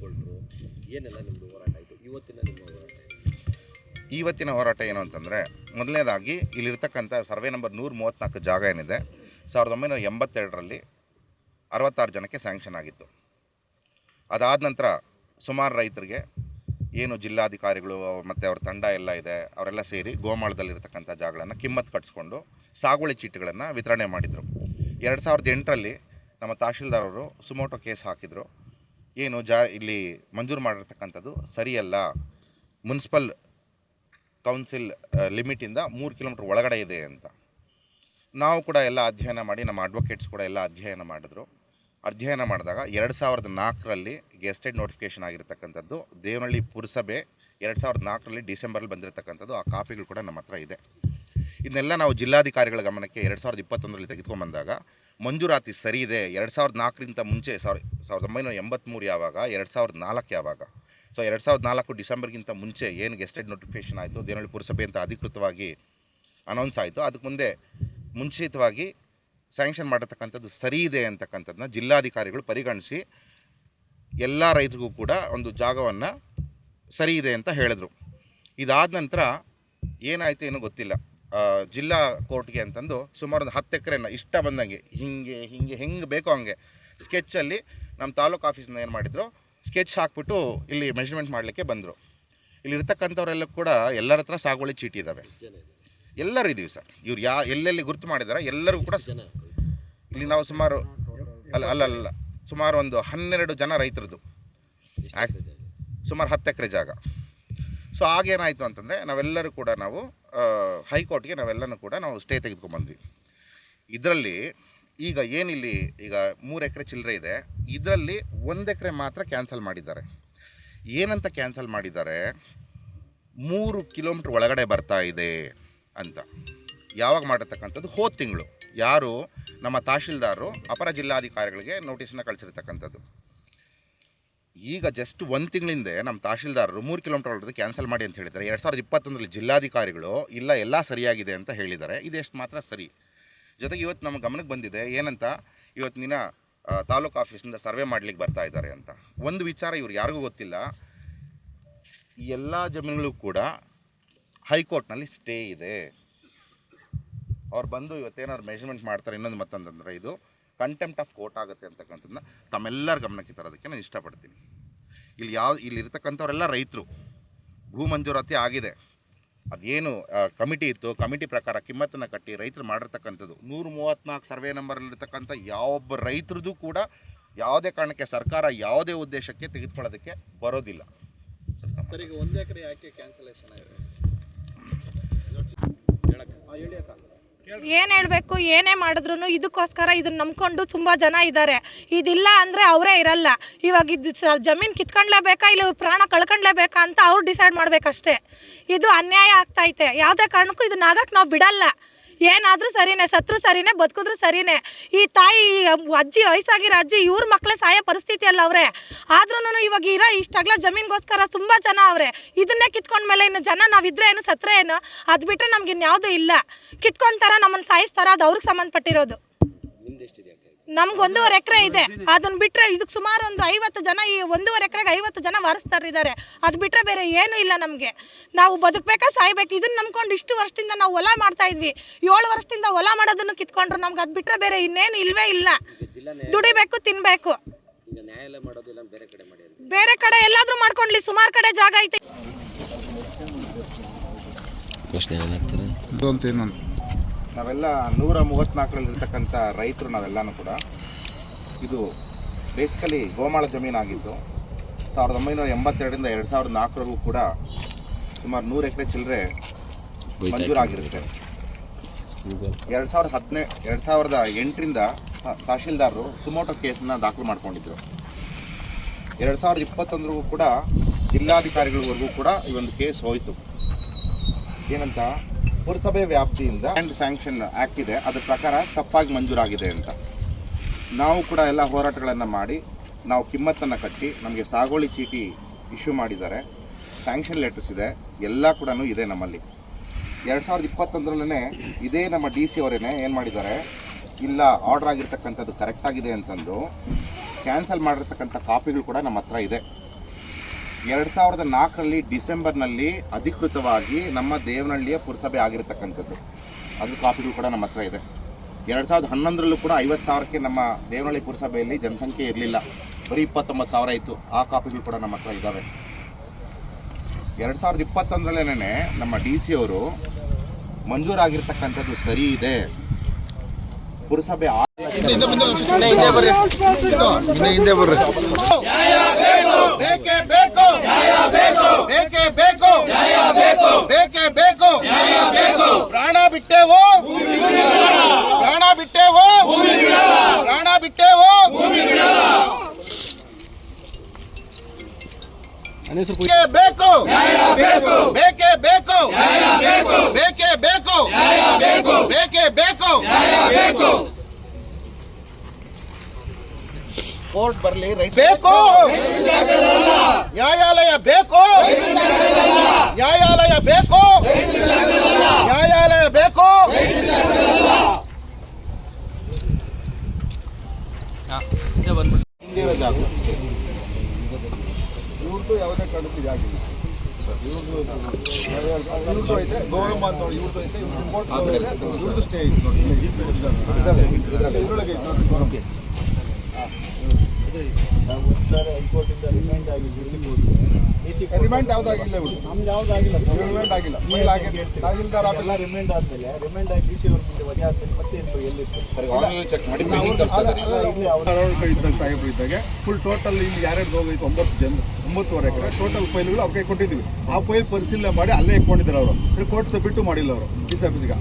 ಹೊರಟ್ರು ಏನೆಲ್ಲ ನಿಮ್ಮದು ಹೋರಾಟ ಆಯಿತು? ಇವತ್ತಿನ ನಿಮ್ಮ ಹೋರಾಟ ಇವತ್ತಿನ ಹೋರಾಟ ಏನು ಅಂತಂದರೆ, ಮೊದಲನೇದಾಗಿ ಇಲ್ಲಿರ್ತಕ್ಕಂಥ ಸರ್ವೆ ನಂಬರ್ ನೂರ ಮೂವತ್ತ್ನಾಲ್ಕು ಜಾಗ ಏನಿದೆ, ಸಾವಿರದ ಒಂಬೈನೂರ ಎಂಬತ್ತೆರಡರಲ್ಲಿ ಅರವತ್ತಾರು ಜನಕ್ಕೆ ಸ್ಯಾಂಕ್ಷನ್ ಆಗಿತ್ತು. ಅದಾದ ನಂತರ ಸುಮಾರು ರೈತರಿಗೆ, ಏನು ಜಿಲ್ಲಾಧಿಕಾರಿಗಳು, ಮತ್ತು ಅವ್ರ ತಂಡ ಎಲ್ಲ ಇದೆ, ಅವರೆಲ್ಲ ಸೇರಿ ಗೋಮಾಳದಲ್ಲಿರ್ತಕ್ಕಂಥ ಜಾಗಗಳನ್ನು ಕಿಮ್ಮತ್ತು ಕಟ್ಸ್ಕೊಂಡು ಸಾಗುವಳಿ ಚೀಟಿಗಳನ್ನು ವಿತರಣೆ ಮಾಡಿದರು. ಎರಡು ಸಾವಿರದ ಎಂಟರಲ್ಲಿ ನಮ್ಮ ತಹಶೀಲ್ದಾರವರು ಸುಮೋಟೋ ಕೇಸ್ ಹಾಕಿದರು. ಏನು ಜಾ ಇಲ್ಲಿ ಮಂಜೂರು ಮಾಡಿರ್ತಕ್ಕಂಥದ್ದು ಸರಿಯಲ್ಲ. ಮುನ್ಸಿಪಲ್ ಕೌನ್ಸಿಲ್ ಲಿಮಿಟಿಂದ ಮೂರು ಕಿಲೋಮೀಟ್ರ್ ಒಳಗಡೆ ಇದೆ ಅಂತ. ನಾವು ಕೂಡ ಎಲ್ಲ ಅಧ್ಯಯನ ಮಾಡಿ, ನಮ್ಮ ಅಡ್ವೊಕೇಟ್ಸ್ ಕೂಡ ಎಲ್ಲ ಅಧ್ಯಯನ ಮಾಡಿದ್ರು. ಅಧ್ಯಯನ ಮಾಡಿದಾಗ ಎರಡು ಸಾವಿರದ ನಾಲ್ಕರಲ್ಲಿ ಗೆಸ್ಟೆಡ್ ನೋಟಿಫಿಕೇಷನ್ ಆಗಿರ್ತಕ್ಕಂಥದ್ದು, ದೇವನಹಳ್ಳಿ ಪುರಸಭೆ ಎರಡು ಸಾವಿರದ ನಾಲ್ಕರಲ್ಲಿ ಡಿಸೆಂಬರಲ್ಲಿ ಬಂದಿರತಕ್ಕಂಥದ್ದು, ಆ ಕಾಪಿಗಳು ಕೂಡ ನಮ್ಮ ಹತ್ರ ಇದೆ. ಇದನ್ನೆಲ್ಲ ನಾವು ಜಿಲ್ಲಾಧಿಕಾರಿಗಳ ಗಮನಕ್ಕೆ ಎರಡು ಸಾವಿರದ ಇಪ್ಪತ್ತೊಂದರಲ್ಲಿ ತೆಗೆದುಕೊಂಡ್ಬಂದಾಗ, ಮಂಜೂರಾತಿ ಸರಿ ಇದೆ, ಎರಡು ಸಾವಿರದ ನಾಲ್ಕರಿಂದ ಮುಂಚೆ, ಸಾರಿ, ಸಾವಿರದ ಒಂಬೈನೂರ ಎಂಬತ್ತ್ಮೂರು ಯಾವಾಗ, ಎರಡು ಸಾವಿರದ ನಾಲ್ಕು ಯಾವಾಗ. ಸೊ ಎರಡು ಸಾವಿರದ ನಾಲ್ಕು ಡಿಸೆಂಬರ್ಗಿಂತ ಮುಂಚೆ ಏನು ಗೆಸ್ಟೆಡ್ ನೋಟಿಫಿಕೇಷನ್ ಆಯಿತು, ದೇನಹಳ್ಳಿ ಪುರಸಭೆ ಅಂತ ಅಧಿಕೃತವಾಗಿ ಅನೌನ್ಸ್ ಆಯಿತು. ಅದಕ್ಕೆ ಮುಂದೆ ಮುಂಚಿತವಾಗಿ ಸ್ಯಾಂಕ್ಷನ್ ಮಾಡಿರ್ತಕ್ಕಂಥದ್ದು ಸರಿ ಇದೆ ಅಂತಕ್ಕಂಥದ್ದನ್ನ ಜಿಲ್ಲಾಧಿಕಾರಿಗಳು ಪರಿಗಣಿಸಿ ಎಲ್ಲ ರೈತರಿಗೂ ಕೂಡ ಒಂದು ಜಾಗವನ್ನು ಸರಿ ಇದೆ ಅಂತ ಹೇಳಿದರು. ಇದಾದ ನಂತರ ಏನಾಯಿತು ಏನೂ ಗೊತ್ತಿಲ್ಲ. ಜಿಲ್ಲಾ ಕೋರ್ಟ್ಗೆ ಅಂತಂದು ಸುಮಾರು ಒಂದು ಹತ್ತು ಎಕರೆನ ಇಷ್ಟ ಬಂದಂಗೆ ಹಿಂಗೆ ಹಿಂಗೆ ಹೆಂಗೆ ಬೇಕೋ ಹಂಗೆ ಸ್ಕೆಚ್ಚಲ್ಲಿ ನಮ್ಮ ತಾಲೂಕು ಆಫೀಸಿಂದ ಏನು ಮಾಡಿದ್ರು ಸ್ಕೆಚ್ ಹಾಕ್ಬಿಟ್ಟು ಇಲ್ಲಿ ಮೆಷರ್ಮೆಂಟ್ ಮಾಡಲಿಕ್ಕೆ ಬಂದರು. ಇಲ್ಲಿ ಇರ್ತಕ್ಕಂಥವರೆಲ್ಲ ಕೂಡ ಎಲ್ಲರ ಹತ್ರ ಸಾಗುವಳಿ ಚೀಟಿ ಇದ್ದಾವೆ ಎಲ್ಲರೂ ಇದ್ದೀವಿ ಸರ್. ಇವ್ರು ಯಾ ಎಲ್ಲೆಲ್ಲಿ ಗುರುತು ಮಾಡಿದಾರೆ ಎಲ್ಲರಿಗೂ ಕೂಡ ಇಲ್ಲಿ ನಾವು ಸುಮಾರು ಅಲ್ಲ ಅಲ್ಲ ಅಲ್ಲ ಸುಮಾರು ಒಂದು ಹನ್ನೆರಡು ಜನ ರೈತರದ್ದು? ಸುಮಾರು ಹತ್ತು ಎಕರೆ ಜಾಗ. ಸೊ ಆಗೇನಾಯಿತು ಅಂತಂದರೆ ನಾವೆಲ್ಲರೂ ಕೂಡ ನಾವು ಹೈಕೋರ್ಟ್ಗೆ ನಾವೆಲ್ಲನೂ ಕೂಡ ನಾವು ಸ್ಟೇ ತೆಗೆದುಕೊಂಡ್ಬಂದ್ವಿ. ಇದರಲ್ಲಿ ಈಗ ಏನಿಲ್ಲಿ ಈಗ ಮೂರು ಎಕರೆ ಚಿಲ್ಲರೆ ಇದೆ. ಇದರಲ್ಲಿ ಒಂದು ಎಕರೆ ಮಾತ್ರ ಕ್ಯಾನ್ಸಲ್ ಮಾಡಿದ್ದಾರೆ. ಏನಂತ ಕ್ಯಾನ್ಸಲ್ ಮಾಡಿದ್ದಾರೆ? ಮೂರು ಕಿಲೋಮೀಟ್ರ್ ಒಳಗಡೆ ಬರ್ತಾ ಇದೆ ಅಂತ. ಯಾವಾಗ ಮಾಡಿರ್ತಕ್ಕಂಥದ್ದು? ಹೋದ ತಿಂಗಳು. ಯಾರು? ನಮ್ಮ ತಹಶೀಲ್ದಾರರು ಅಪರ ಜಿಲ್ಲಾಧಿಕಾರಿಗಳಿಗೆ ನೋಟಿಸನ್ನ ಕಳಿಸಿರ್ತಕ್ಕಂಥದ್ದು. ಈಗ ಜಸ್ಟ್ ಒಂದು ತಿಂಗಳಿಂದ ನಮ್ಮ ತಹಶೀಲ್ದಾರರು ಮೂರು ಕಿಲೋಮೀಟರ್ ಒಳಗೆ ಕ್ಯಾನ್ಸಲ್ ಮಾಡಿ ಅಂತ ಹೇಳಿದ್ದಾರೆ. ಎರಡು ಸಾವಿರದ ಇಪ್ಪತ್ತೊಂದರಲ್ಲಿ ಜಿಲ್ಲಾಧಿಕಾರಿಗಳು, ಇಲ್ಲ, ಎಲ್ಲ ಸರಿಯಾಗಿದೆ ಅಂತ ಹೇಳಿದ್ದಾರೆ. ಇದೆಷ್ಟು ಮಾತ್ರ ಸರಿ. ಜೊತೆಗೆ ಇವತ್ತು ನಮ್ಮ ಗಮನಕ್ಕೆ ಬಂದಿದೆ ಏನಂತ, ಇವತ್ತು ನಿನ್ನ ತಾಲೂಕು ಆಫೀಸಿಂದ ಸರ್ವೆ ಮಾಡ್ಲಿಕ್ಕೆ ಬರ್ತಾ ಇದ್ದಾರೆ ಅಂತ. ಒಂದು ವಿಚಾರ ಇವ್ರು ಯಾರಿಗೂ ಗೊತ್ತಿಲ್ಲ. ಎಲ್ಲ ಜಮೀನುಗಳು ಕೂಡ ಹೈಕೋರ್ಟ್ನಲ್ಲಿ ಸ್ಟೇ ಇದೆ. ಅವ್ರು ಬಂದು ಇವತ್ತೇನಾದ್ರು ಮೆಷರ್ಮೆಂಟ್ ಮಾಡ್ತಾರೆ ಇನ್ನೊಂದು ಮತ್ತೊಂದಂದ್ರೆ ಇದು. ಕಂಟೆಂಪ್ಟ್ ಆಫ್ ಕೋರ್ಟ್ ಆಗುತ್ತೆ ಅಂತಕ್ಕಂಥದ್ದನ್ನ ತಮ್ಮೆಲ್ಲರ ಗಮನಕ್ಕೆ ತರೋದಕ್ಕೆ ನಾನು ಇಷ್ಟಪಡ್ತೀನಿ. ಇಲ್ಲಿ ಯಾವ ಇಲ್ಲಿ ಇರ್ತಕ್ಕಂಥವರೆಲ್ಲ ರೈತರು. ಭೂ ಮಂಜೂರಾತಿ ಆಗಿದೆ. ಅದೇನು ಕಮಿಟಿ ಇತ್ತು ಕಮಿಟಿ ಪ್ರಕಾರ ಕಿಮ್ಮತ್ತನ್ನು ಕಟ್ಟಿ ರೈತರು ಮಾಡಿರ್ತಕ್ಕಂಥದ್ದು. ನೂರ ಮೂವತ್ತ್ನಾಲ್ಕು ಸರ್ವೆ ನಂಬರಲ್ಲಿರ್ತಕ್ಕಂಥ ಯಾವೊಬ್ಬ ರೈತರದ್ದು ಕೂಡ ಯಾವುದೇ ಕಾರಣಕ್ಕೆ ಸರ್ಕಾರ ಯಾವುದೇ ಉದ್ದೇಶಕ್ಕೆ ತೆಗೆದುಕೊಳ್ಳೋದಕ್ಕೆ ಬರೋದಿಲ್ಲ. ಸರ್ ಕಡೆ ಒಂದು ಎಕರೆ ಯಾಕೆ ಕ್ಯಾನ್ಸಲೇಷನ್ ಆಗಿದೆ? ಹೇಳಿ ಅಕ್ಕ. ಏನ್ ಹೇಳ್ಬೇಕು, ಏನೇ ಮಾಡಿದ್ರು ಇದಕ್ಕೋಸ್ಕರ ಇದನ್ನ ನಂಬ್ಕೊಂಡು ತುಂಬಾ ಜನ ಇದ್ದಾರೆ ಇದಿಲ್ಲ ಅಂದ್ರೆ ಅವರೇ ಇರಲ್ಲ. ಇವಾಗ ಇದು ಜಮೀನ್ ಕಿತ್ಕೊಂಡ್ಲೇಬೇಕಾ, ಇಲ್ಲ ಇವ್ರ ಪ್ರಾಣ ಕಳ್ಕೊಂಡ್ಲೇಬೇಕಾ ಅಂತ ಅವ್ರು ಡಿಸೈಡ್ ಮಾಡ್ಬೇಕಷ್ಟೇ. ಇದು ಅನ್ಯಾಯ ಆಗ್ತೈತೆ ಯಾವುದೇ ಕಾರಣಕ್ಕೂ ಇದನ್ನ ಆಗಕ್ಕೆ ನಾವು ಬಿಡಲ್ಲ. ಏನಾದ್ರೂ ಸರಿನೇ, ಸತ್ರು ಸರಿನೇ, ಬದುಕಿದ್ರು ಸರಿನೇ. ಈ ತಾಯಿ ಅಜ್ಜಿ, ವಯಸ್ಸಾಗಿರೋ ಅಜ್ಜಿ, ಇವ್ರ ಮಕ್ಕಳೇ ಸಾಯೋ ಪರಿಸ್ಥಿತಿ ಅಲ್ಲ ಅವ್ರೆ. ಆದ್ರೂ ಇವಾಗ ಇರೋ ಇಷ್ಟಾಗ್ಲ ಜಮೀನ್ಗೋಸ್ಕರ ತುಂಬಾ ಜನ ಅವರೇ. ಇದನ್ನೇ ಕಿತ್ಕೊಂಡ್ಮೇಲೆ ಇನ್ನು ಜನ ನಾವಿದ್ರೆ ಏನು, ಸತ್ರ ಏನು ಅದು ಬಿಟ್ಟರೆ ನಮ್ಗೆ ಇನ್ಯಾವುದೂ ಇಲ್ಲ. ಕಿತ್ಕೊಂತಾರ ನಮ್ಮನ್ನು ಸಾಯಿಸ್ತಾರ, ಅದು ಅವ್ರಿಗೆ ಸಂಬಂಧಪಟ್ಟಿರೋದು. ನಮ್ಗೆ ಒಂದೂವರೆ ಎಕರೆ ಇದೆ. ಅದನ್ನ ಬಿಟ್ರೆ ಇದಕ್ಕೆ ಸುಮಾರು ಒಂದು ಐವತ್ತು ಜನ ಈ ಒಂದೂವರೆ ಎಕರೆಗೆ ಐವತ್ತು ಜನ ವಾರಿಸ್ತಾರಿದ್ದಾರೆ ಅದು ಬಿಟ್ರೆ ಬೇರೆ ಏನೂ ಇಲ್ಲ ನಮಗೆ. ನಾವು ಬದುಕಬೇಕಾ ಸಾಯ್ಬೇಕು? ಇದನ್ನ ನಂಬ್ಕೊಂಡು ಇಷ್ಟು ವರ್ಷದಿಂದ ನಾವು ಹೊಲ ಮಾಡ್ತಾ ಇದ್ವಿ. ಏಳು ವರ್ಷದಿಂದ ಹೊಲ ಮಾಡೋದನ್ನು ಕಿತ್ಕೊಂಡ್ರು ನಮ್ಗೆ ಅದು ಬಿಟ್ರೆ ಬೇರೆ ಇನ್ನೇನು ಇಲ್ವೇ ಇಲ್ಲ. ದುಡಿಬೇಕು ತಿನ್ಬೇಕು. ಬೇರೆ ಕಡೆ ಎಲ್ಲಾದ್ರೂ ಮಾಡ್ಕೊಂಡ್ಲಿ ಸುಮಾರು ಕಡೆ ಜಾಗ ಐತೆ. ನಾವೆಲ್ಲ ನೂರ ಮೂವತ್ನಾಲ್ಕರಲ್ಲಿ ಇರ್ತಕ್ಕಂಥ ರೈತರು ನಾವೆಲ್ಲನೂ ಕೂಡ ಇದು ಬೇಸಿಕಲಿ ಗೋಮಾಳ ಜಮೀನಾಗಿದ್ದು ಸಾವಿರದ ಒಂಬೈನೂರ ಎಂಬತ್ತೆರಡರಿಂದ ಎರಡು ಸಾವಿರದ ನಾಲ್ಕರವರೆಗೂ ಕೂಡ ಸುಮಾರು ನೂರು ಎಕರೆ ಚಿಲ್ಲರೆ ಮಂಜೂರಾಗಿರುತ್ತೆ ಎರಡು ಸಾವಿರದ ಹದಿನೇ ಎರಡು ಸಾವಿರದ ಎಂಟರಿಂದ ತಹಶೀಲ್ದಾರರು ಸುಮೋಟೋ ಕೇಸನ್ನ ದಾಖಲು ಮಾಡ್ಕೊಂಡಿದ್ರು. ಎರಡು ಸಾವಿರದ ಇಪ್ಪತ್ತೊಂದರಿಗೂ ಕೂಡ ಜಿಲ್ಲಾಧಿಕಾರಿಗಳವರೆಗೂ ಕೂಡ ಈ ಒಂದು ಕೇಸ್ ಹೋಯಿತು. ಏನಂತ? ಪುರಸಭೆ ವ್ಯಾಪ್ತಿಯಿಂದ ಲ್ಯಾಂಡ್ ಸ್ಯಾಂಕ್ಷನ್ ಆ್ಯಕ್ಟ್ ಇದೆ. ಅದರ ಪ್ರಕಾರ ತಪ್ಪಾಗಿ ಮಂಜೂರಾಗಿದೆ ಅಂತ. ನಾವು ಕೂಡ ಎಲ್ಲ ಹೋರಾಟಗಳನ್ನು ಮಾಡಿ, ನಾವು ಕಿಮ್ಮತ್ತನ್ನು ಕಟ್ಟಿ, ನಮಗೆ ಸಾಗೋಳಿ ಚೀಟಿ ಇಶ್ಯೂ ಮಾಡಿದ್ದಾರೆ. ಸ್ಯಾಂಕ್ಷನ್ ಲೆಟರ್ಸ್ ಇದೆ. ಎಲ್ಲ ಕೂಡ ಇದೆ ನಮ್ಮಲ್ಲಿ. ಎರಡು ಸಾವಿರದ ಇಪ್ಪತ್ತೊಂದರಲ್ಲೇ ಇದೇ ನಮ್ಮ ಡಿ ಸಿ ಅವರೇನೆ ಏನು ಮಾಡಿದ್ದಾರೆ? ಇಲ್ಲ ಆರ್ಡರ್ ಆಗಿರ್ತಕ್ಕಂಥದ್ದು ಕರೆಕ್ಟಾಗಿದೆ ಅಂತಂದು ಕ್ಯಾನ್ಸಲ್ ಮಾಡಿರ್ತಕ್ಕಂಥ ಕಾಪಿಗಳು ಕೂಡ ನಮ್ಮ ಹತ್ರ ಇದೆ. ಎರಡು ಸಾವಿರದ ನಾಲ್ಕರಲ್ಲಿ ಡಿಸೆಂಬರ್ನಲ್ಲಿ ಅಧಿಕೃತವಾಗಿ ನಮ್ಮ ದೇವನಹಳ್ಳಿಯ ಪುರಸಭೆ ಆಗಿರತಕ್ಕಂಥದ್ದು. ಅದ್ರ ಕಾಪಿಗಳು ಕೂಡ ನಮ್ಮ ಹತ್ರ ಇದೆ. ಎರಡು ಸಾವಿರದ ಹನ್ನೊಂದರಲ್ಲೂ ಕೂಡ ಐವತ್ತು ಸಾವಿರಕ್ಕೆ ನಮ್ಮ ದೇವನಹಳ್ಳಿ ಪುರಸಭೆಯಲ್ಲಿ ಜನಸಂಖ್ಯೆ ಇರಲಿಲ್ಲ. ಬರೀ ಇಪ್ಪತ್ತೊಂಬತ್ತು ಸಾವಿರ ಇತ್ತು. ಆ ಕಾಪಿಗಳು ಕೂಡ ನಮ್ಮ ಹತ್ರ ಇದ್ದಾವೆ ಎರಡು ಸಾವಿರದ ಇಪ್ಪತ್ತೊಂದರಲ್ಲೇನೆ ನಮ್ಮ ಡಿ ಸಿ ಅವರು ಮಂಜೂರಾಗಿರ್ತಕ್ಕಂಥದ್ದು ಸರಿ ಇದೆ. ಪುರಸಭೆ ಆ- ಬೇಕೇ ಬೇಕು ಬೇಕೇ ಬೇಕು ಬೇಕೇ ಬೇಕು ಪ್ರಾಣ ಬಿಟ್ಟೇವು ಪ್ರಾಣ ಬಿಟ್ಟೇವು ಪ್ರಾಣ ಬಿಟ್ಟೇವು ಬೇಕೇ ಬೇಕು ಬೇಕೇ ಬೇಕು ಬೇಕೇ ಬೇಕು ಬೇಕೇ ಬೇಕು ಕೋರ್ಟ್ ಬರಲಿ ರೈತ ಬೇಕು ನ್ಯಾಯಾಲಯ ಬೇಕು ನ್ಯಾಯಾಲಯ ಬೇಕು ನ್ಯಾಯಾಲಯ ಬೇಕು ಹಿಂದಿರೋ ಜಾಗ ಇವ್ರದ್ದು ಯಾವುದೇ ಕಾರಣಕ್ಕೂ ಇದಾಗಿಲ್ಲ ಇವ್ರದ್ದು ಐತೆ ಹೈಕೋರ್ಟಿಂದ ಇದ್ರೊಳಗೆ ಇದ್ರೊಳಗೆ ರಿಮೈಂಡ್ ಆಗಿ ಗೌರವ. ರಿಮ್ಯಾಂಡ್ ಯಾವುದಾಗಿಲ್ಲ ಇವ್ರು ನಮ್ಗೆ ಯಾವುದಾಗಿಲ್ಲ ರಿಮೈಂಡ್ ಆಗಿಲ್ಲ. ಮೇಲ್ ಆಗಿದೆ ತಹಸೀಲ್ದಾರ್ ಆಫೀಸ್ ರಿಮೈಂಡ್ ಆದ್ಮೇಲೆ ರಿಮೈಂಡ್ ಆಗಿ ಡಿ ಸಿ ಅವ್ರ ಮುಂದೆ ವಜೆ ಆದ್ಮೇಲೆ ಮತ್ತೆ ಏನು ಆನ್ಲೈನ್ ಚೆಕ್ ಮಾಡಿ. ಇದ್ದಾಗ ಸಾಹೇಬ್ರು ಇದ್ದಾಗ ಫುಲ್ ಟೋಟಲ್ ಇಲ್ಲಿ ಯಾರ್ಯಾರು ಹೋಗೈತೆ ಒಂಬತ್ತು ಜನ ಒಂಬತ್ತುವರೆ ಎಕರೆ. ಟೋಟಲ್ ಫೈಲ್ಗಳು ಅವ್ರ ಕೈ ಕೊಟ್ಟಿದ್ದೀವಿ. ಆ ಫೈಲ್ ಪರಿಶೀಲನೆ ಮಾಡಿ ಅಲ್ಲೇ ಇಟ್ಕೊಂಡಿದ್ದಾರೆ ಅವರು. ಕೋರ್ಟ್ ಸಬ್ಮಿಟ್ಟು ಮಾಡಿಲ್ಲ ಅವರು ಡಿ ಸಿ ಆಫೀಸ್ಗೆ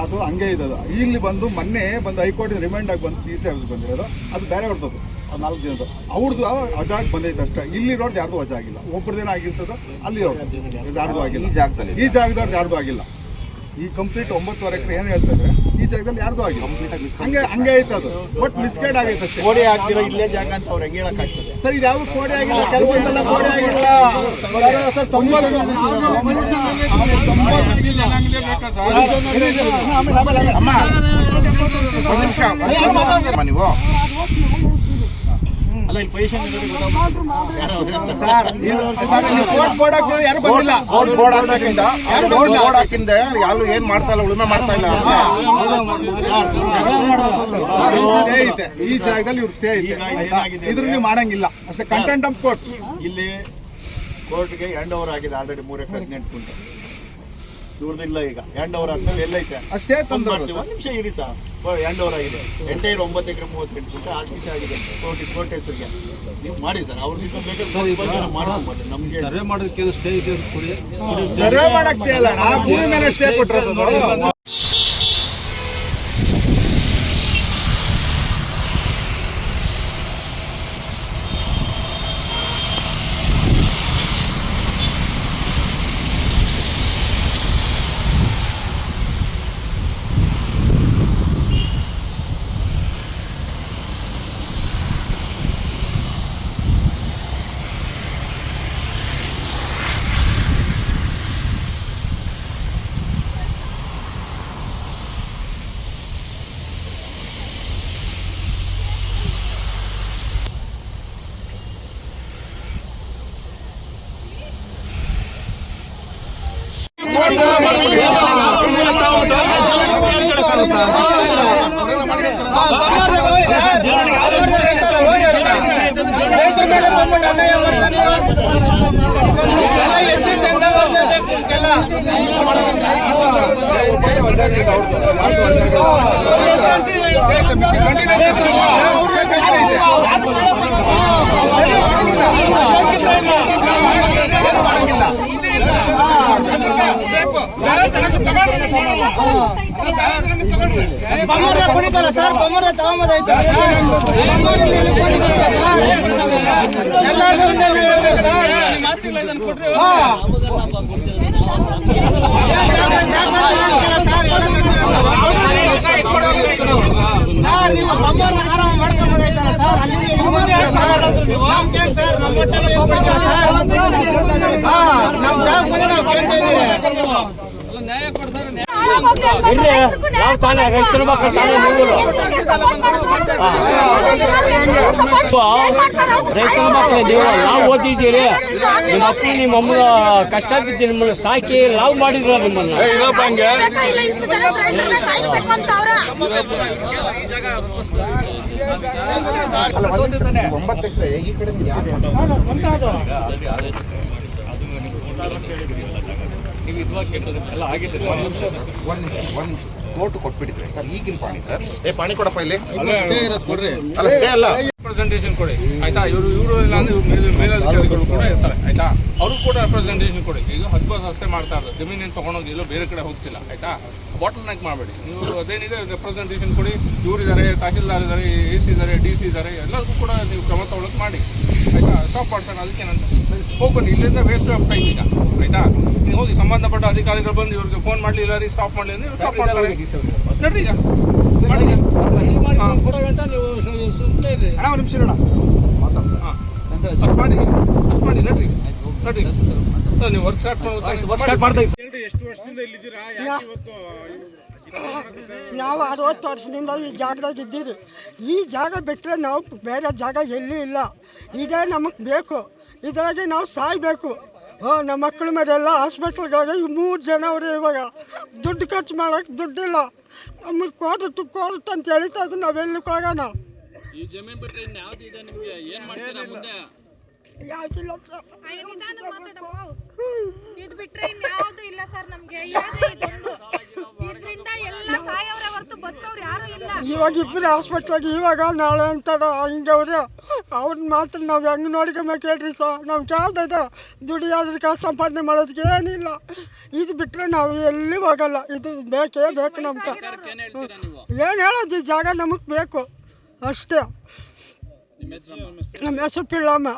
ಅದು ಹಂಗೆ ಇದೆ ಅದು ಇಲ್ಲಿ ಬಂದು ಮೊನ್ನೆ ಬಂದು ಹೈಕೋರ್ಟ್ ರಿಮೈಂಡ್ ಆಗಿ ಬಂದು ಡಿ ಸಿ ಆಫೀಸ್ ಬಂದಿರೋದು. ಅದು ಬೇರೆ ಹೊರದದು ಅದು ನಾಲ್ಕು ಜನದ ಅವ್ರದ್ದು ಅಜಾಗ್ ಬಂದೈತೆ ಅಷ್ಟೇ. ಇಲ್ಲಿ ರೋಡ್ ಯಾರ್ದು ವಜಾ ಆಗಿಲ್ಲ ಒಬ್ಬರದೇನ ಆಗಿರ್ತದ ಅಲ್ಲಿ ಯಾರ್ದು ಆಗಿಲ್ಲ. ಈ ಜಾಗದಲ್ಲಿ ಈ ಜಾಗದವ್ರದ್ದು ಯಾರ್ದು ಆಗಿಲ್ಲ. ಈ ಕಂಪ್ಲೀಟ್ ಒಂಬತ್ತುವರೆ ಎಕರೆ ಏನು ಹೇಳ್ತಾರೆ ಈ ಜಾಗದಲ್ಲಿ ಯಾರ್ದು ಆಗಿಲ್ಲ. ಹಂಗೆ ಹಂಗೆ ಐತೆ ಅದು. ಬಟ್ ಮಿಸ್ಗೈಡ್ ಆಗೈತೆ ಅಷ್ಟೇ. ಕೋಡಿ ಆಗ್ತಿರೋ ಇಲ್ಲೇ ಜಾಗ ಅಂತ ಅವ್ರು ಹೆಂಗೆ ಹೇಳಕ್ಕಾಗ್ತದೆ? ಸರ್ ಇದು ಯಾವ ಕೋಡಿ ಆಗಿಲ್ಲ? ಕೆಲವೊಂದೆಲ್ಲ ಕೋಡಿ ಆಗಿಲ್ಲ. ಸರ್ ತೊಂಬತ್ತು ಅಮ್ಮ ಒಂದು ನಿಮಿಷ ಅಮ್ಮ ನೀವು. ಇಲ್ಲಿ ಪೊಸಿಷನ್ ಯಾರು ಬಂದಿಲ್ಲ? ಬೋರ್ಡ್ ಬೋರ್ಡ್ ಹಾಕಿಂದ ಬೋರ್ಡ್ ಬೋರ್ಡ್ ಹಾಕಿಂದ ಯಾರು ಏನ್ ಮಾಡ್ತಾ ಇಲ್ಲ ಉಳುಮೆ ಮಾಡ್ತಾ ಇಲ್ಲ ಈ ಜಾಗದಲ್ಲಿ ಇವ್ರು ಸ್ಟೇ ಇದೆ ಇದ್ರ ನೀವು ಮಾಡಂಗಿಲ್ಲ. ಅಷ್ಟೇ ಕಂಟೆಂಟ್ ಆಫ್ ಕೋರ್ಟ್ ಇಲ್ಲಿ ಕೋರ್ಟ್ಗೆ ಎಂಡ್ ಓವರ್ ಆಗಿದೆ ಆಲ್ರೆಡಿ ಮೂರೇ ಎಕರೆ ಹದಿನೆಂಟು ಇವ್ರದ್ದು ಇಲ್ಲ ಈಗ. ಎಂಡ್ ಓವರ್ ಆದ್ಮೇಲೆ ಎಲ್ಲೈತೆ ಅಷ್ಟೇ ತಂದು ಒಂದ್ ನಿಮಿಷ ಇರಿ ಸರ್. ಎಂಡ್ ಓವರ್ ಆಗಿದೆ. ಎಂಟೈರ್ ಒಂಬತ್ತು ಎಕರೆ ಮೂವತ್ತೆಂಟು ಕ್ವಿಂಟಲ್ ಆರ್ ಸಿ ಆಗಿದೆ. ಕೋಟಿ ಕೋರ್ಟ್ ಹೆಸರಿಗೆ. ನೀವು ಮಾಡಿ ಸರ್. ಅವ್ರಿಗೆ ಬೇಕಾದ್ರೆ ಮಾಡ್ಕೊಬೋದು. ನಮ್ಗೆ ಸರ್ವೆ ಮಾಡೋದಕ್ಕೆ ಸ್ಟೇ ಇದೆ ಸರ್ವೆ ಮಾಡಕ್ಕೆ ಇಲ್ಲ. ಭೂಮಿ ಮೇಲೆ ಸ್ಟೇ ಕೊಟ್ಟಿರೋದು ರೈತರ ಮೇಲೆ ಬಂದ್ಬಿಟ್ಟು ಅನ್ಯಾಯ ಮಾಡ್ತಾನೆ ಎಸ್ಸಿ ಜನವರ್ಗ ಕುಂತೆಲ್ಲ ಕಂಟಿನ್ಯೂ ಬೊಮ್ಮರ ಕುಣಿತಲ್ಲ ಸರ್ ಬೊಮ್ಮರ ತಗೊಂಬೋದೈತಲ್ಲ ಕುಣಿತಲ್ಲ ಸರ್ ಸರ್ ನೀವು ಬೊಮ್ಮರ ಆರಾಮ ಸರ್ ಅಲ್ಲಿ ಸರ್ ನಮ್ ಕೇಳಿ ಸರ್ ನಮ್ಮ ಹೊಟ್ಟೆ ರೈತರ ಮಕ್ಕಳು ನೀವು ನಾವು ಓದಿದ್ದೀರಿ ನಿಮ್ಮ ಅಪ್ಪ ನಿಮ್ಮ ಅಮ್ಮನ ಕಷ್ಟ ಬಿದ್ದು ಸಾಕಿ ಲಾವ್ ಮಾಡಿದ್ರ ನಿಮ್ಮನ್ನ ಒಂಬತ್ತು ಈ ಕಡೆ ಯಾಕೆ ಒಂದು ನಿಮಿಷ ಒಂದು ನಿಮಿಷ ಒಂದು ನಿಮಿಷ. ಕೋರ್ಟ್ ಕೊಟ್ಬಿಟ್ಟಿದ್ರೆ ಸರ್ ಈಗಿನ ಪಾಣಿ ಸರ್. ಏ ಪಾಣಿ ಕೊಡಪ್ಪ ಇಲ್ಲಿ. ಅಲ್ಲ ಸ್ಟೇ ಅಲ್ಲ. ರೆಪ್ರೆಸೆಂಟೇಷನ್ ಕೊಡಿ. ಆಯ್ತಾ? ಇವರು ಇವರು ಇಲ್ಲ ಅಂದ್ರೆ ಇವ್ರು ಮೇಲ್- ಮೇಲಧಿಕಾರಿಗಳು ಕೂಡ ಇರ್ತಾರೆ. ಆಯ್ತಾ? ಅವರು ಕೂಡ ರೆಪ್ರೆಸೆಂಟೇಷನ್ ಕೊಡಿ. ಈಗ ಹದ್ಬಾಸ್ ಅಷ್ಟೇ ಮಾಡ್ತಾ ಇರೋದು. ಜಮೀನೇನು ತಗೊಂಡೋಗಿ ಎಲ್ಲೋ ಬೇರೆ ಕಡೆ ಹೋಗ್ತಿಲ್ಲ. ಆಯ್ತಾ? ಬಾಟಲ್ ನೆಕ್ ಮಾಡಬೇಡಿ. ನೀವು ಅದೇನಿದೆ ರೆಪ್ರೆಸೆಂಟೇಷನ್ ಕೊಡಿ. ಇವ್ರು ಇದ್ದಾರೆ ತಹಶೀಲ್ದಾರ್ ಇದ್ದಾರೆ ಎ ಸಿ ಇದ್ದಾರೆ ಡಿ ಸಿ ಇದ್ದಾರೆ ಎಲ್ಲರಿಗೂ ಕೂಡ ನೀವು ಕ್ರಮ ತಗೊಳಕ್ ಮಾಡಿ. ಆಯ್ತಾ? ಸ್ಟಾಪ್ ಮಾಡ್ತಾನೆ ಅದಕ್ಕೇನಂತ ನಾನು ಹೋಗ್ಬನ್ನಿ ಇಲ್ಲಿಂದ ವೇಸ್ಟ್ ಆಫ್ ಟೈಮ್ ಈಗ. ಆಯ್ತಾ? ನೀವು ಹೋಗಿ ಸಂಬಂಧಪಟ್ಟ ಅಧಿಕಾರಿಗಳು ಬಂದು ಇವ್ರಿಗೆ ಫೋನ್ ಮಾಡಲಿಲ್ಲ ರೀ ಸ್ಟಾಪ್ ಮಾಡಲಿ ಅಂದ್ರೆ ಸ್ಟಾಪ್ ಮಾಡ್ತಾರೆ. ನಡ್ರಿ ಈಗ. ಮಾಡಿ. ಹಾ. ಅಣ್ಣ ಒಂದು ನಿಮಿಷ ಇರೋಣ. ಹಾ. ಅಷ್ಟ್ ಮಾಡಿ ಅಷ್ಟು ಮಾಡಿ ನಡ್ರಿ. ನಡ್ರಿ. ಸರ್, ನೀವು ವರ್ಕ್ ಸ್ಟಾರ್ಟ್ ವರ್ಕ್ ಸ್ಟಾರ್ಟ್ ಮಾಡ್ತಾ ನಾವು ಅರವತ್ತು ವರ್ಷದಿಂದ ಈ ಜಾಗದಾಗ ಇದ್ದೀರಿ ಈ ಜಾಗ ಬಿಟ್ಟರೆ ನಾವು ಬೇರೆ ಜಾಗ ಎಲ್ಲೂ ಇಲ್ಲ. ಇದೇ ನಮಗೆ ಬೇಕು. ಇದರಾಗೆ ನಾವು ಸಾಯಬೇಕು. ಹಾಂ ನಮ್ಮ ಮಕ್ಕಳ ಮೇಲೆಲ್ಲ ಹಾಸ್ಪಿಟ್ಲ್ಗಾಗ ಈ ಮೂರು ಜನ ಅವರು ಇವಾಗ ದುಡ್ಡು ಖರ್ಚು ಮಾಡೋಕೆ ದುಡ್ಡಿಲ್ಲ. ನಮ್ಮ ಕೋರ್ಟ್ ಕೋರ್ಟ್ ಅಂತ ಹೇಳ್ತಾ ಇದ್ರೆ ನಾವೆಲ್ಲಕ್ಕೆ ಹೋಗೋಣ ಯಾವುದಿಲ್ಲ ಸರ್. ಇದು ಬಿಟ್ರೆ ಇನ್ಯಾವುದು ಇಲ್ಲ ಸರ್ ನಮ್ಗೆ. ಇರೋದೇ ಇದೊಂದು. ಇದ್ರಿಂದ ಎಲ್ಲ ಸಾಯವ್ರೆ ಹೊರತು ಬದುಕವ್ರು ಯಾರು ಇಲ್ಲ. ಇವಾಗ ಇಬ್ಬರು ಹಾಸ್ಪಿಟ್ಲಾಗ ಇವಾಗ ನಾಳೆ ಅಂತಾರ ಹಿಂಗೆ ಅವ್ರೆ. ಅವ್ರನ್ನ ಮಾತ್ರ ನಾವು ಹೆಂಗೆ ನೋಡ್ಕೊಬೇಕು ಹೇಳ್ರಿ ಸರ್ ನಾವು ಕೇಳ್ದೈತೆ. ದುಡಿಯೋದಕ್ಕೆ ಸಂಪಾದನೆ ಮಾಡೋದಕ್ಕೆ ಏನಿಲ್ಲ. ಇದು ಬಿಟ್ಟರೆ ನಾವು ಎಲ್ಲಿ ಹೋಗಲ್ಲ. ಇದು ಬೇಕೇ ಬೇಕು ನಮ್ಗೆ. ಏನು ಹೇಳೋದು? ಈ ಜಾಗ ನಮಗೆ ಬೇಕು. ಅಷ್ಟೇ. ನಮ್ಮ ಹೆಸರು ಪಿಳ್ಳಮ್ಮ.